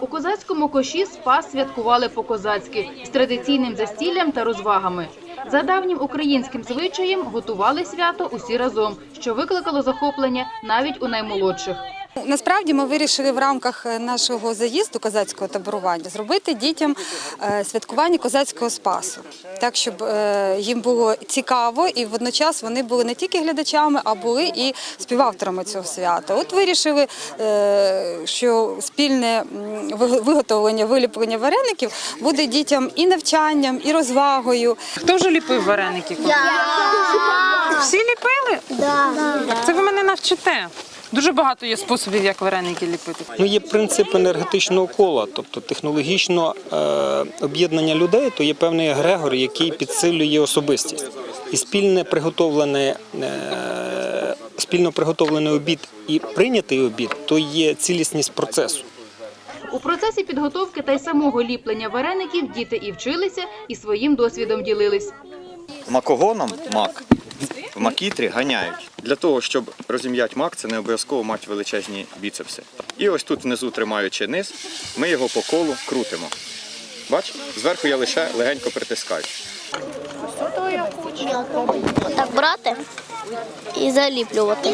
У козацькому коші спас святкували по-козацьки з традиційним застіллям та розвагами. За давнім українським звичаєм готували свято усі разом, що викликало захоплення навіть у наймолодших. Насправді ми вирішили в рамках е, нашого заїзду козацького таборування зробити дітям е, святкування козацького спасу, так щоб е, їм було цікаво і водночас вони були не тільки глядачами, а були і співавторами цього свята. От вирішили, що спільне виготовлення виліплення вареників буде дітям і навчанням, і розвагою. Хто вже ліпив вареники? Я. Всі ліпили? Да. Це ви мене навчите. Дуже багато є способів, як вареники ліпити. Ну, є принцип енергетичного кола, тобто технологічно е, об'єднання людей, то є певний егрегор, який підсилює особистість. І спільне приготовлене, е, спільно приготовлений обід і прийнятий обід то є цілісність процесу. У процесі підготовки та й самого ліплення вареників діти і вчилися, і своїм досвідом ділились. Макогоном мак в макітрі ганяють. Для того, щоб розім'яти мак, це не обов'язково мати величезні біцепси. І ось тут внизу тримаючи низ, ми його по колу крутимо. Бач, зверху я лише легенько притискаю. Так брати і заліплювати.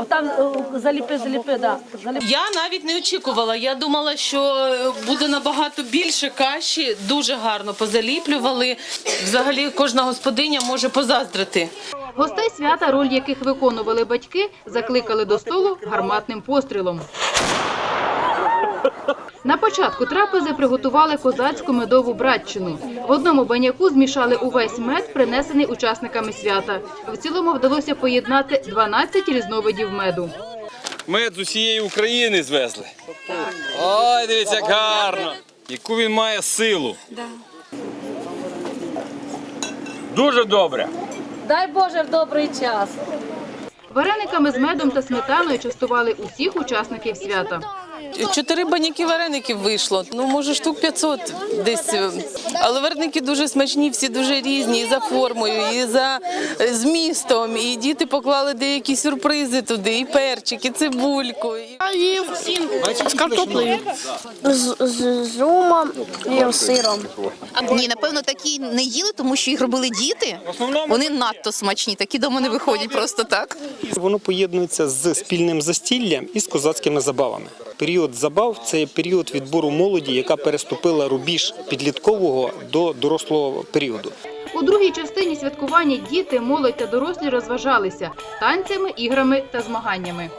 Отам е, заліпи, заліпи, да. Заліпи. Я навіть не очікувала. Я думала, що е, буде набагато більше каші. Дуже гарно позаліплювали. Взагалі кожна господиня може позаздрити. Гостей свята, роль яких виконували батьки, закликали до столу гарматним пострілом. На початку трапези приготували козацьку медову братчину. В одному баняку змішали увесь мед, принесений учасниками свята. В цілому вдалося поєднати 12 різновидів меду. Мед з усієї України звезли. Ой, дивіться, як гарно. Яку він має силу. Дуже добре. Дай Боже в добрий час. Варениками з медом та сметаною частували усіх учасників свята. Чотири баняки вареників вийшло. Ну, може, штук 500 десь. Але вареники дуже смачні, всі дуже різні і за формою, і за е, змістом. І діти поклали деякі сюрпризи туди, і перчик, і цибульку. і- З картоплею. З, з, з румом і сиром. Ні, напевно, такі не їли, тому що їх робили діти. Вони надто смачні, такі дома не виходять просто так. Воно поєднується з спільним застіллям і з козацькими забавами. Період забав це період відбору молоді, яка переступила рубіж підліткового до дорослого періоду. У другій частині святкування діти, молодь та дорослі розважалися танцями, іграми та змаганнями.